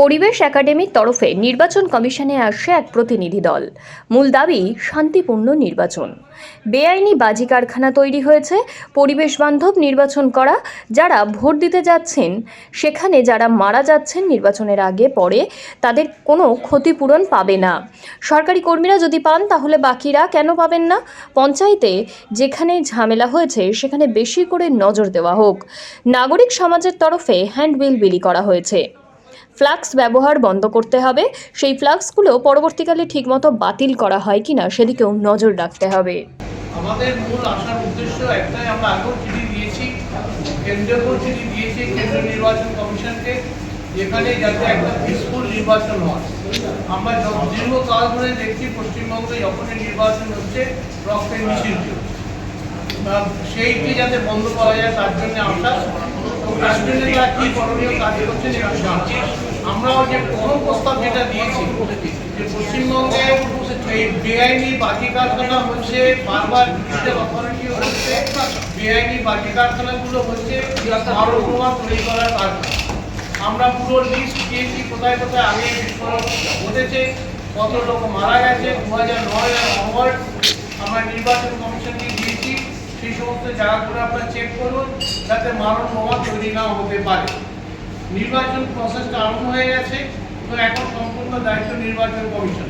পরিবেশ একাডেমির তরফে নির্বাচন কমিশনে আসছে এক প্রতিনিধি দল। মূল দাবি, শান্তিপূর্ণ নির্বাচন। বেআইনি বাজি কারখানা তৈরি হয়েছে, পরিবেশ বান্ধব নির্বাচন করা, যারা ভোট দিতে যাচ্ছেন, সেখানে যারা মারা যাচ্ছেন নির্বাচনের আগে পরে, তাদের কোনো ক্ষতিপূরণ পাবে না। সরকারি কর্মীরা যদি পান, তাহলে বাকিরা কেন পাবেন না? পঞ্চায়েতে যেখানে ঝামেলা হয়েছে, সেখানে বেশি করে নজর দেওয়া হোক। নাগরিক সমাজের তরফে হ্যান্ডবিল বিলি করা হয়েছে। ফ্লাক্স ব্যবহার বন্ধ করতে হবে। সেই ফ্লাক্সগুলো পরবর্তীকালে ঠিকমতো বাতিল করা হয় কিনা সেদিকেও নজর রাখতে হবে। আমাদের মূল আসার উদ্দেশ্য একটাই, আমরা আগেও চিঠি দিয়েছি কেন্দ্রীয় চিঠি দিয়েছি কেন্দ্রীয় নির্বাচন কমিশনকে, যেখানে যাতে একটা পিসফুল নির্বাচন হয়। আমরা য- দীর্ঘকাল ধরে দেখছি পশ্চিমবঙ্গে যখনই নির্বাচন হচ্ছে, রক্তের মিছিল সেইটি যাতে বন্ধ করা যায়, তার জন্য আসা যে প্রথম প্রস্তাব যেটা দিয়েছি পশ্চিমবঙ্গে বেআইনি কারখানা হচ্ছে, বারবার বেআইনি কারখানাগুলো হচ্ছে তৈরি করার কারখানা। আমরা পুরো লিস্ট দিয়েছি, কোথায় কোথায় আগে ঘটেছে, কত লোক মারা গেছে দু হাজার নয় আমরা নির্বাচন কমিশনকে দিয়েছি, সেই সমস্ত জায়গাগুলো আপনারা চেক করুন। যাতে মারণ বোমা তৈরি না হতে পারে। নির্বাচন প্রসেসটা আরম্ভ হয়ে গেছে, তো এখন সম্পূর্ণ দায়িত্ব নির্বাচন কমিশন।